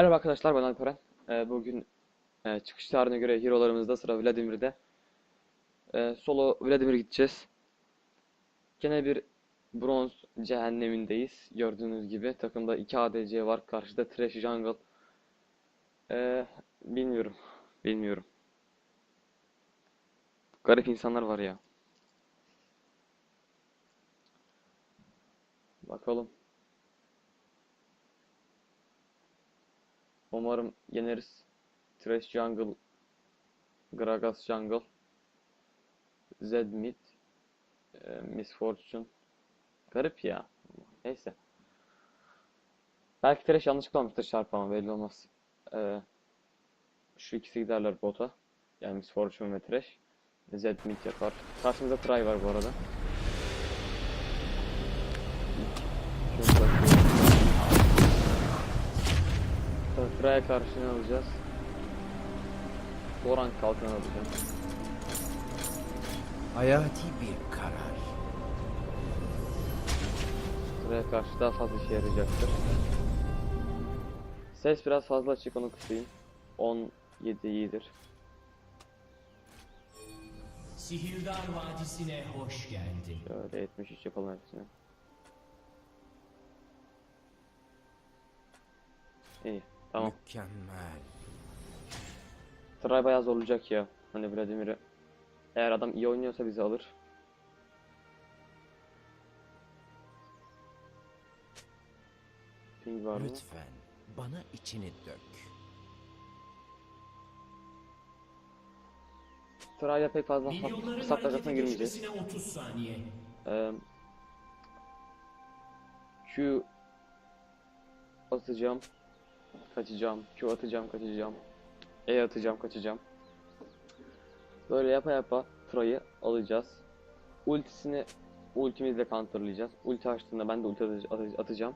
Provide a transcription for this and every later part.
Merhaba arkadaşlar ben Alperen. Ee, bugün e, çıkış tarihine göre hero'larımızda sıra Vladimir'de. Ee, solo Vladimir gideceğiz. Gene bir bronz cehennemindeyiz. Gördüğünüz gibi takımda 2 ADC var. Karşıda Thresh Jungle. Ee, bilmiyorum. Bilmiyorum. Garip insanlar var ya. Bakalım. Umarım yeneriz. Trash Jungle, Gragas Jungle, Zed Mid, e, Miss. Garip ya. Neyse. Belki Trash yanlışlıkla almıştır çarpı ama belli olmaz. E, şu ikisi giderler bota. Yani Miss Fortune ve Trash. Zed Mid yapar. Karşımızda Try var bu arada. Try'a karşı ne alacağız? Boran kalkan alacağım. Hayati bir karar. Try'a karşı daha fazla işe yarayacaktır. Ses biraz fazla açık onu kısayım. 17 iyidir. Sihirdar Vadisi'ne hoş geldin. Şöyle 73 yapalım hepsini. İyi. Tamam. Mükemmel. Try bayağı zorlayacak ya. Hani Vladimir'i. Eğer adam iyi oynuyorsa bizi alır. Ping var mı? Lütfen bana içini dök. Try'la pek fazla takasına harekete girmeyeceğiz. geçmesine 30 saniye. Eee, Q atacağım, kaçacağım. Q atacağım, kaçacağım. E atacağım, kaçacağım. Böyle yapa yapa Troy'ı alacağız. Ultisini ultimizle counterlayacağız. Ulti açtığında ben de ulti atacağım.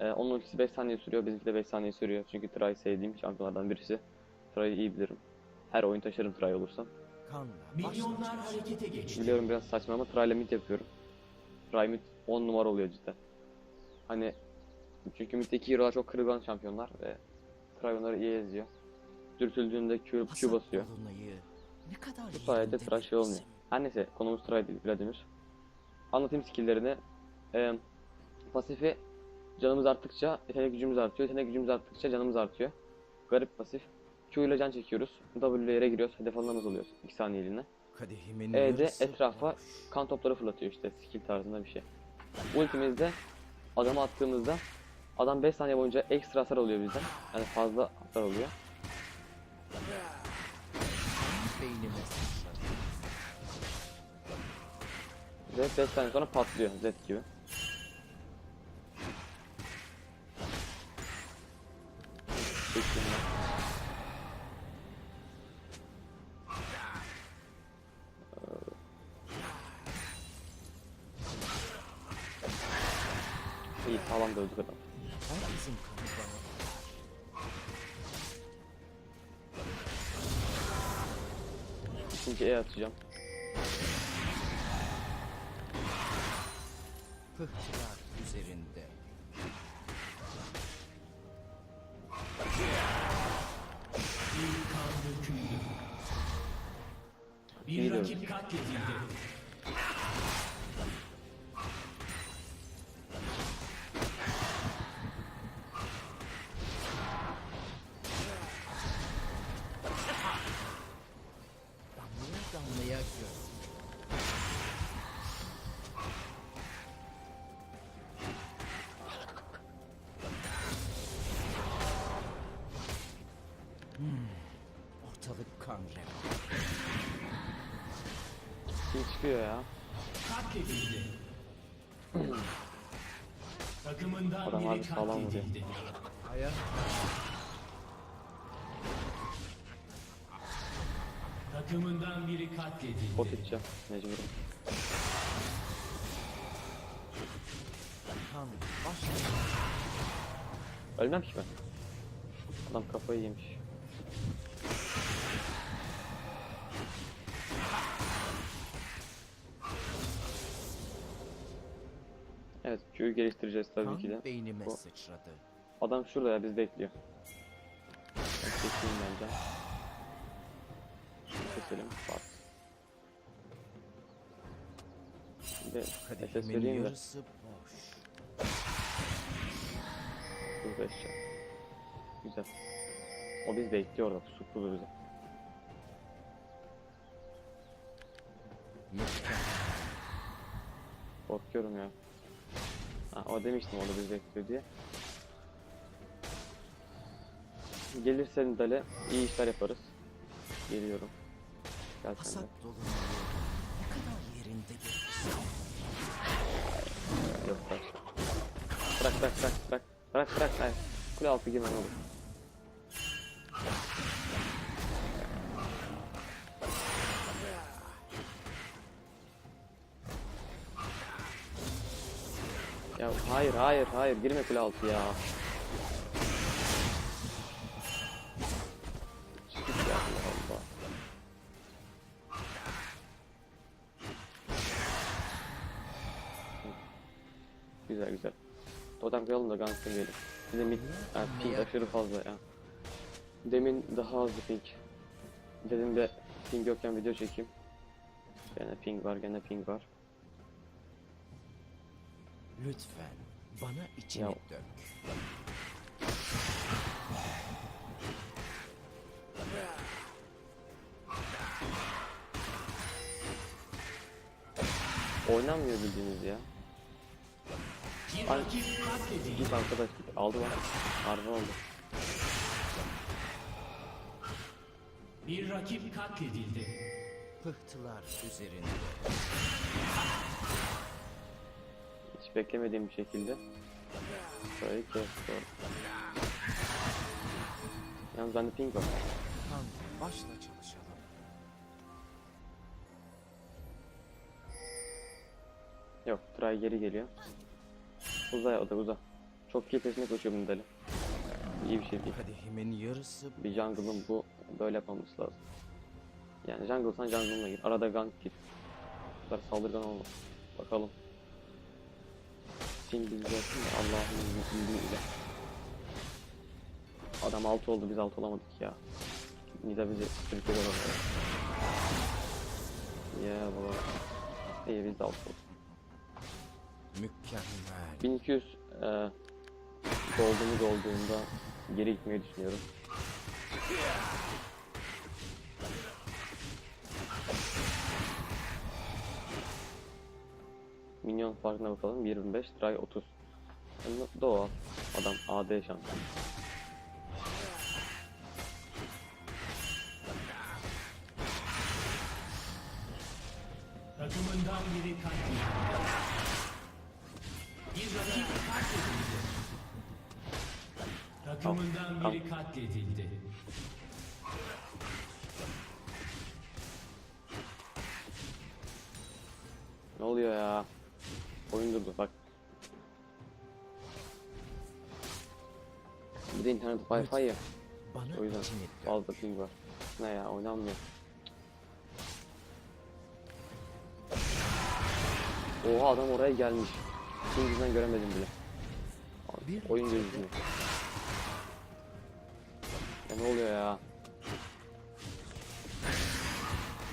Ee, onun ultisi 5 saniye sürüyor, bizimki de 5 saniye sürüyor. Çünkü Troy sevdiğim şampiyonlardan birisi. Troy'u iyi bilirim. Her oyun taşırım Troy olursam. Kanla Milyonlar başlayacağız. harekete geçti. Biliyorum biraz saçma ama Try'la mid yapıyorum. Try mid 10 numara oluyor cidden. Hani çünkü middeki hero'lar çok kırılgan şampiyonlar ve Try onları iyi eziyor. Dürtüldüğünde Q, Q basıyor. dolunayı ne kadar Bu sayede Try şey olmuyor. Her neyse konumuz Try değil Vladimir. Anlatayım skill'lerini. Ee, pasifi canımız arttıkça yetenek gücümüz artıyor. Yetenek gücümüz arttıkça canımız artıyor. Garip pasif. Q ile can çekiyoruz. W ile yere giriyoruz. Hedef alanımız oluyoruz. 2 saniyeliğine. E'de yarısı etrafa kan topları fırlatıyor işte skill tarzında bir şey. Ultimizde adamı attığımızda adam 5 saniye boyunca ekstra hasar alıyor bizden. Yani fazla hasar sıçradı. Ve 5 saniye sonra patlıyor Z gibi. İkinci E atacağım. Pıhtılar üzerinde. Bir rakip katledildi. Ortalık kan revan. Kim çıkıyor ya? Katledildi. Takımından Adam biri abi sağlam vuruyor. katledildi. Hayat Takımından biri katledildi. Bot edeceğim mecburum. kan başlayacak. Ölmem ki ben. Adam kafayı yemiş. Evet, Q'yu geliştireceğiz tabii ki de. Beynime Bu- sıçradı. Adam şurada ya bizi bekliyor. Ben Keseyim bence. Keselim. Bak. Şimdi SS Kadehimin vereyim de. yarısı boş. Hızlı eşya. Güzel. O biz bekliyor orada. Pusuklu bize. Mükemmel. Korkuyorum ya. Ha, o demiştim orada bizi bekliyor diye. Gelirse Nidale iyi işler yaparız. Geliyorum. Gel sen Hasat de. dolu bir yolda ne kadar yerinde bir Yok bırak. Bırak bırak bırak bırak. Bırak bırak. Hayır. Kule altı girmem olur. Ya hayır hayır hayır girme kule altı ya. Çıkıp ya Allah. Güzel güzel. Totem koyalım da Guns'a gelelim. Bir de mid, ha, ping aşırı fazla ya. Demin daha azdı ping. Dedim de ping yokken video çekeyim. Gene ping var, gene ping var. Lütfen bana içini Ya. dök. Oynanmıyor bildiğiniz ya. Ay. Git arkadaş git. Aldı lan. Harbi oldu. Bir rakip katledildi. Pıhtılar üzerinde. Beklemediğim bir şekilde. Şöyle kes. Doğru. Yalnız bende ping var. Kan başla çalışalım. Yok, Tray geri geliyor. Uza o da uza. Çok kill peşine koşuyor bunun deli. İyi bir şey değil. Kadehimin yarısı Bir jungle'ın bu böyle yapmaması lazım. Yani jungle'san jungle'ına gir. Arada gank gir. Bu kadar saldırgan olma. Bakalım. Yapsın da Allah'ın bildiğiyle. Adam 6 oldu biz 6 olamadık ya. Nida bizi Türkiye'de orada. Ya baba. İyi biz de 6 olduk. mükemmel. 1200 e, dolduğumuz olduğunda geri gitmeyi düşünüyorum. Minyon farkına bakalım. 25, try 30. Yani doğal. Adam AD şampiyon. Takımından biri katledildi. Takımından biri katledildi. Ne oluyor ya? De internet wifi ya. Bana O yüzden fazla ping var. Ne ya oynanmıyor. Oha adam oraya gelmiş. Yüzünden göremedim bile. Bir Oyun gözükmüyor. Ya ne oluyor ya?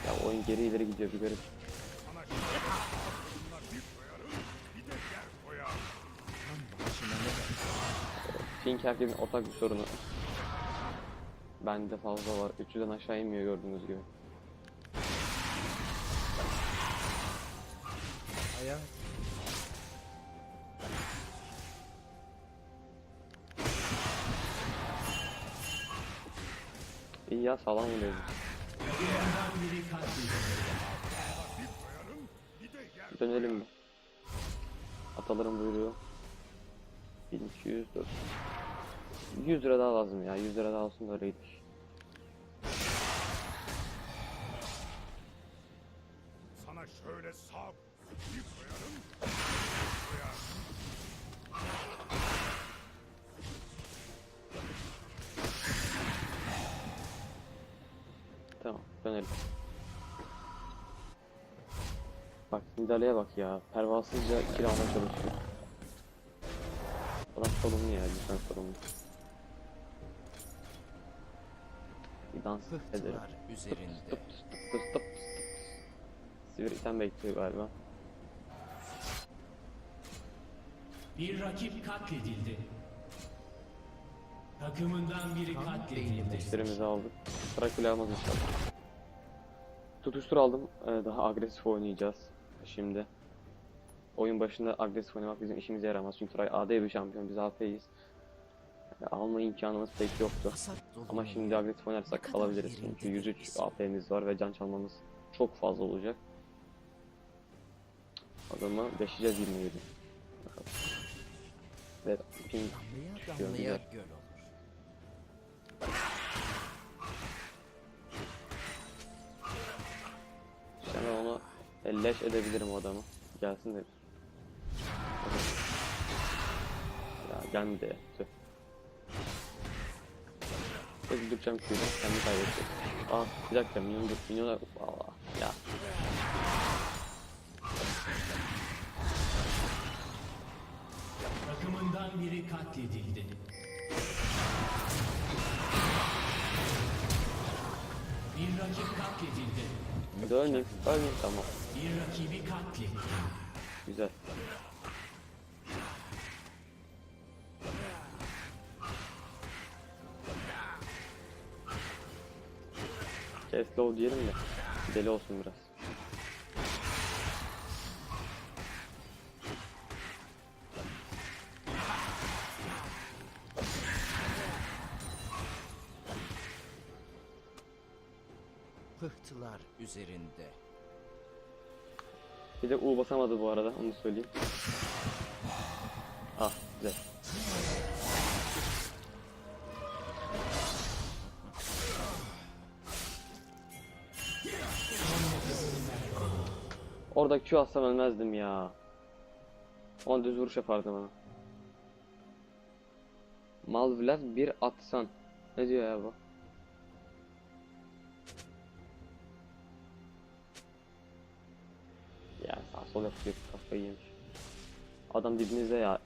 Ya oyun geri ileri gidiyor bir garip. Ping herkesin ortak bir sorunu. Bende fazla var. 300'den aşağı inmiyor gördüğünüz gibi. Hayat İyi ya sağlam katledildi. Dönelim mi? Atalarım buyuruyor. 1200 400. 100 lira daha lazım ya. 100 lira daha olsun da öyle gidiş. Sana şöyle sağ bir koyarım. Tamam dönelim. Bak Nidale'ye bak ya. Pervasızca kill almaya çalışıyor. Sorumlu ya lütfen sorumlu. Bir dans edelim. Pıhtılar üzerinde. Tıp tıp tıp tıp tıp. Bekliyor galiba. Bir rakip katledildi. Takımından biri katledildi. İşlerimizi aldık. Drakula almaz inşallah. Tutuştur aldım. Ee, daha agresif oynayacağız şimdi. Oyun başında agresif oynamak bizim işimize yaramaz. Çünkü Tray AD bir şampiyon, biz AP'yiz. Yani alma imkanımız pek yoktu. Ama şimdi agresif oynarsak alabiliriz. Çünkü 103 değiliz. AP'miz var ve can çalmamız çok fazla olacak. Zaman deşeceğiz 27. Bakalım. Ve ping düşüyor güzel. ben onu elleş edebilirim o adamı. Gelsin de. Gelmedi. Tüh. Öldüreceğim kuyuda. Kendi kaybedecek. Aa bir dakika minyon dur. Minyona... Valla ya. Takımından biri katledildi. Bir rakip katledildi. Hadi ölmeyeyim. Tamam. Bir rakibi katletti. Güzel. Low diyelim de deli olsun biraz. Pıhtılar üzerinde. Bir de U basamadı bu arada onu söyleyeyim. Ah güzel. Orada Q atsam ölmezdim ya. Ama düz vuruş yapardı bana. Malvlad bir atsan. Ne diyor ya bu? Ya sağ sol yapıyor kafayı yemiş. Adam dibimizde ya.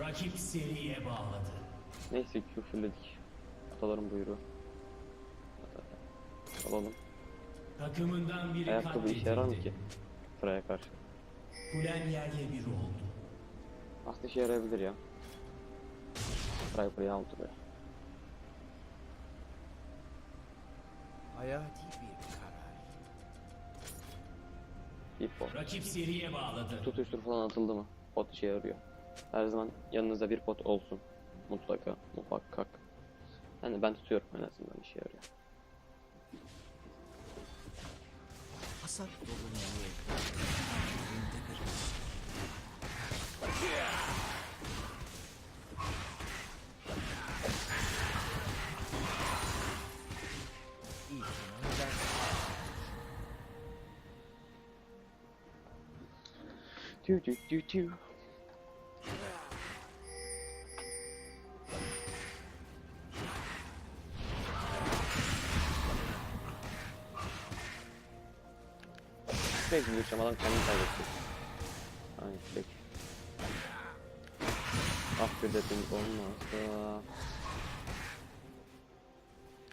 Rakip seriye bağladı. Neyse Q fullledik. Atalarım buyruğu. Alalım. Takımından biri Ayakkabı işe yarar mı ki? Sıraya karşı. Kulen yerle bir oldu. Aslında işe yarayabilir ya. Buraya aldı be. Hayati bir karar. Bir pot. Rakip seriye bağladı. Tutuştur falan atıldı mı? Pot işe yarıyor. Her zaman yanınızda bir pot olsun. Mutlaka, muhakkak. Yani ben tutuyorum en azından işe yarıyor. Hasat dolu yerinde bir İhtimal ben Sürekli düşeceğim adam kendini kaybetti. Aynen peki. Ah bir dedim olmazsa.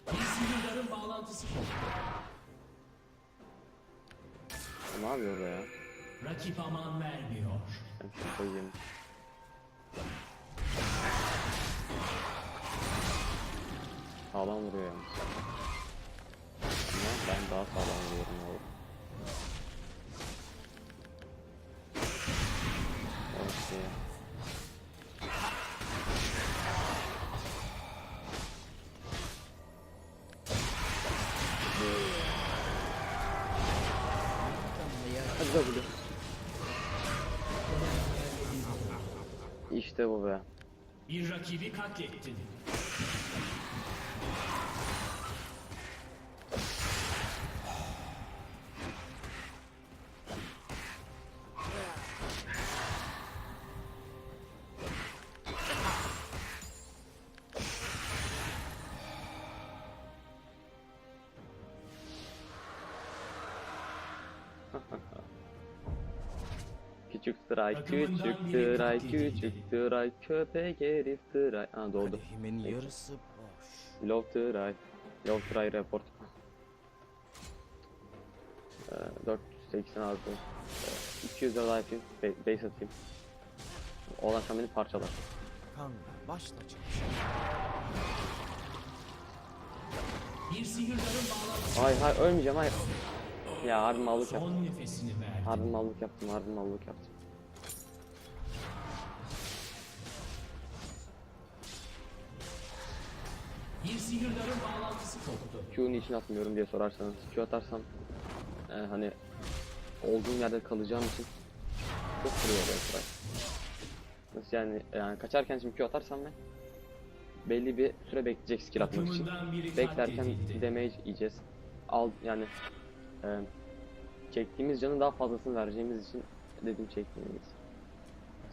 Sinirlerin bağlantısı. Ne yapıyor orada ya? Rakip aman vermiyor. Ben kafayı yemiş. Sağlam vuruyor yalnız. Rakibi katlettin. Küçük tıray, küçük tıray, küçük tıray, köpek herif tıray. Ha doğdu. Kadehimin yarısı boş. Love tıray. Love tıray report. Ee, 486. Ee, 200 de life'im. Be- Base atayım. Olan beni parçalar. Kanka başla çalışa. Bir sihirdarın bağlantısı Hayır hayır ölmeyeceğim hayır. Ya harbi mallık yaptım. Harbi mallık yaptım, harbi mallık yaptım. Bir sihirdarın bağlantısı koptu. Q'nu için atmıyorum diye sorarsanız. Q atarsam e, hani olduğum yerde kalacağım için çok böyle sıra. Nasıl yani yani kaçarken şimdi Q atarsam ben belli bir süre bekleyecek skill atmak için. Beklerken damage yiyeceğiz. Al yani e, çektiğimiz canın daha fazlasını vereceğimiz için dedim çektiğimiz.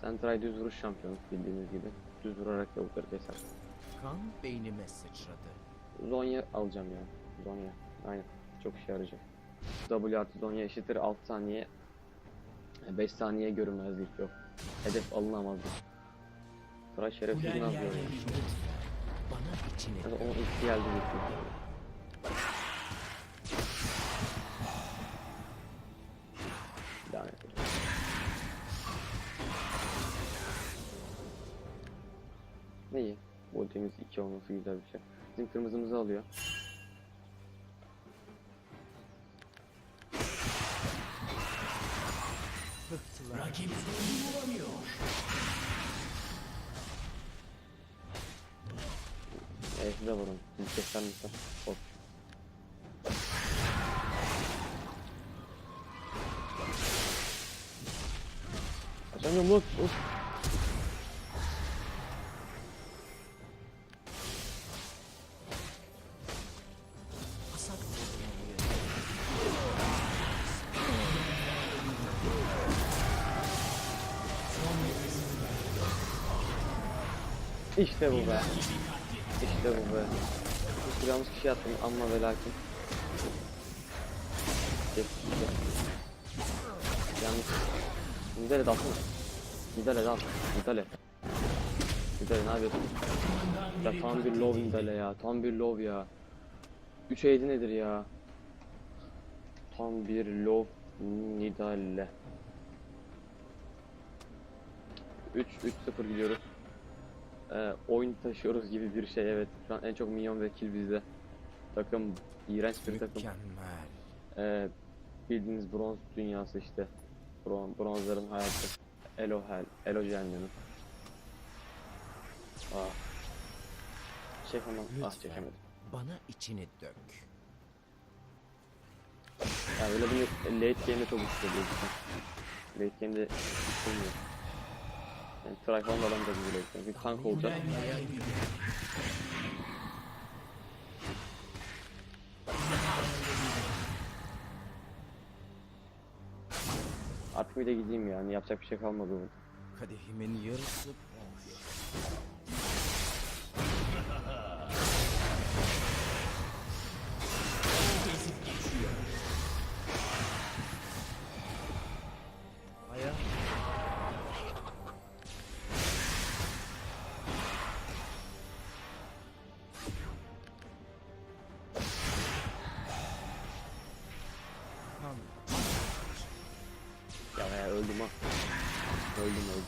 Sentry düz vuruş şampiyonu bildiğiniz gibi. Düz vurarak yavukları keser. Kan beynime sıçradı. Zonya alacağım ya. Zonya. Aynen. Çok işe yarayacak. W artı Zonya eşittir 6 saniye. 5 saniye görünmezlik yok. Hedef alınamazdı. Sıra şerefsiz naz oldu. Bana içini Hadi dök. onun ilk geldi gitti. 2 olması güzel bir şey. Bizim kırmızımızı alıyor. Rakip bulamıyor. Evet size vurun. Keser misin? Hop. Kaçamıyorum lan. Of. İşte bu be. İşte bu be. Yanlış kişi attım amma ve lakin. Yanlış. Müdahale de alsana. Müdahale de. Müdahale ne yapıyorsun? Ya tam bir love müdahale ya. Tam bir love ya. 3 AD nedir ya? Tam bir love müdahale. 3 3-0 gidiyoruz. Ee, oyun taşıyoruz gibi bir şey evet. Şu an en çok minyon ve kill bizde. Takım iğrenç bir takım. Mükemmel. Ee, bildiğiniz bronz dünyası işte. Bron, bronzların hayatı. Elo hell, Elo cehennemi. Ah. Çekemem. Ah Lütfen. çekemedim. Bana içini dök. Yani öyle bunu late game'de çok istiyor Late game'de istemiyor. Yani try falan da late game. Bir tank olacak. Artık bir de gideyim yani yapacak bir şey kalmadı. Kadehimin yarısı boş. Öldüm ha. Öldüm öldüm.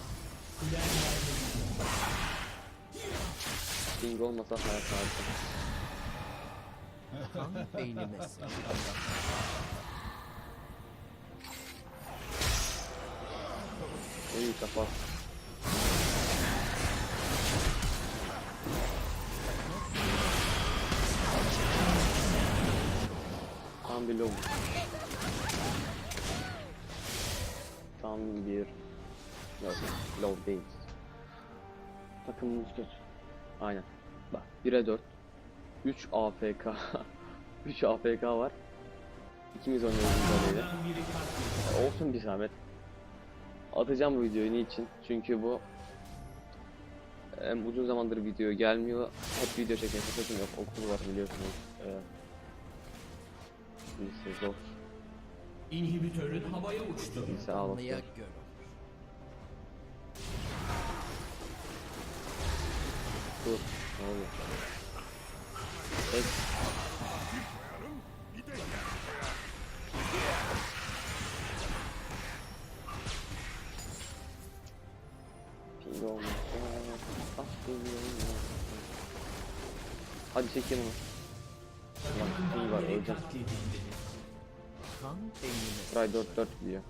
King olmasa hayat harika. kan beynime. İyi kafa. Tam bir low. Tam bir Yok, low değil. Takımımız kötü. Aynen. Bak 1'e 4. 3 AFK. 3 AFK var. İkimiz oynuyoruz katledildi. Olsun bir zahmet. Atacağım bu videoyu niçin? Çünkü bu hem uzun zamandır video gelmiyor. Hep video çekmeye fırsatım yok. Okul var biliyorsunuz. Ee, lise zor. İnhibitörün havaya uçtu. Anlıya göre. Dur. Ne oluyor? Tek. Ah. Hadi çekelim onu. Ulan ping var öleceğim. Kan beynime Try 4 4 gidiyor.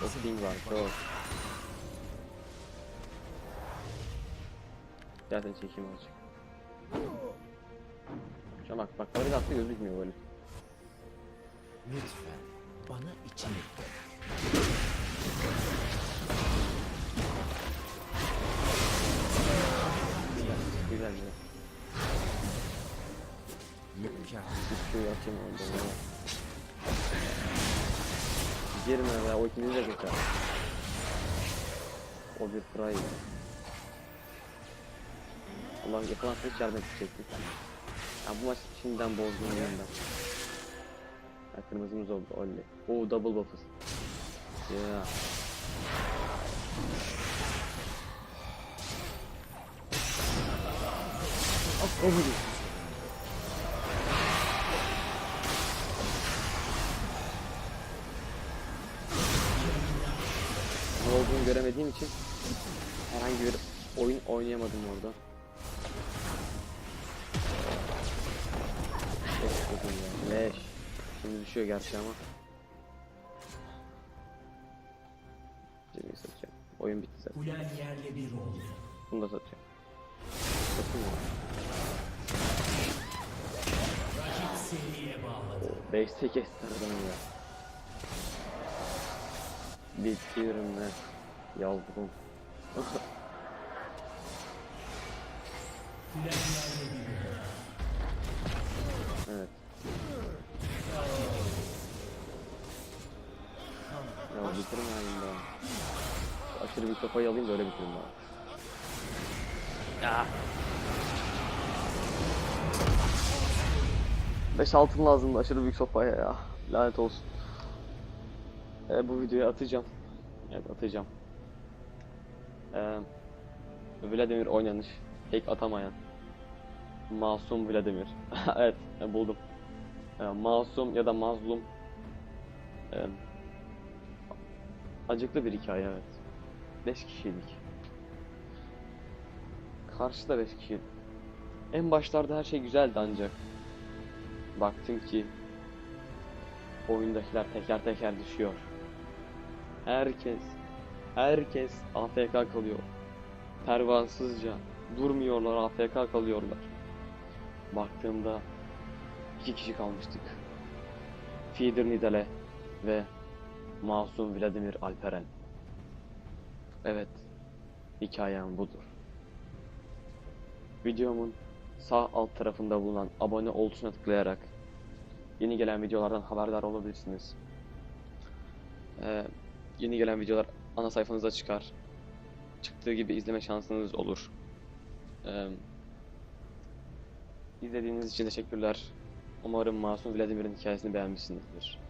Çok ping var çok. Zaten çekeyim azıcık. Şu an bak bak harita attı gözükmüyor böyle. Lütfen bana içini Orada. ya. Girme o ikimiz de geçer. O bir fry ya. Ulan yapılan hiç yardım edecektik. Ya bu maç şimdiden bozdum yeniden. Ha kırmızımız oldu oley. Oo double buff'ız. Yeah. Ah o olduğunu göremediğim için herhangi bir oyun oynayamadım orada. Leş ya. Şimdi düşüyor gerçi ama. Cemil satacağım. Oyun bitti zaten. Kulen yerle bir oldu. Bunu da satacağım. Satayım mı? Rakip seriye bağladı. 5'te kestirdim ya. Bitirme yavrum. Evet. Ya bitirme halimde. Aşırı bir kafayı alayım da öyle bitireyim bari. Ya. 5 altın lazımdı aşırı büyük sopaya ya. Lanet olsun. Ee, bu videoyu atacağım. Evet atacağım. Ee, Vladimir oynanış. Tek atamayan. Masum Vladimir. evet e, buldum. Ee, masum ya da mazlum. Ee, acıklı bir hikaye evet. 5 kişiydik. Karşıda 5 kişi. En başlarda her şey güzeldi ancak. Baktım ki oyundakiler teker teker düşüyor. Herkes, herkes AFK kalıyor. Pervasızca durmuyorlar, AFK kalıyorlar. Baktığımda iki kişi kalmıştık. Feeder Nidale ve Masum Vladimir Alperen. Evet, hikayem budur. Videomun sağ alt tarafında bulunan abone ol tuşuna tıklayarak yeni gelen videolardan haberdar olabilirsiniz. Ee, yeni gelen videolar ana sayfanıza çıkar. Çıktığı gibi izleme şansınız olur. Ee, izlediğiniz için teşekkürler. Umarım Masum Vladimir'in hikayesini beğenmişsinizdir.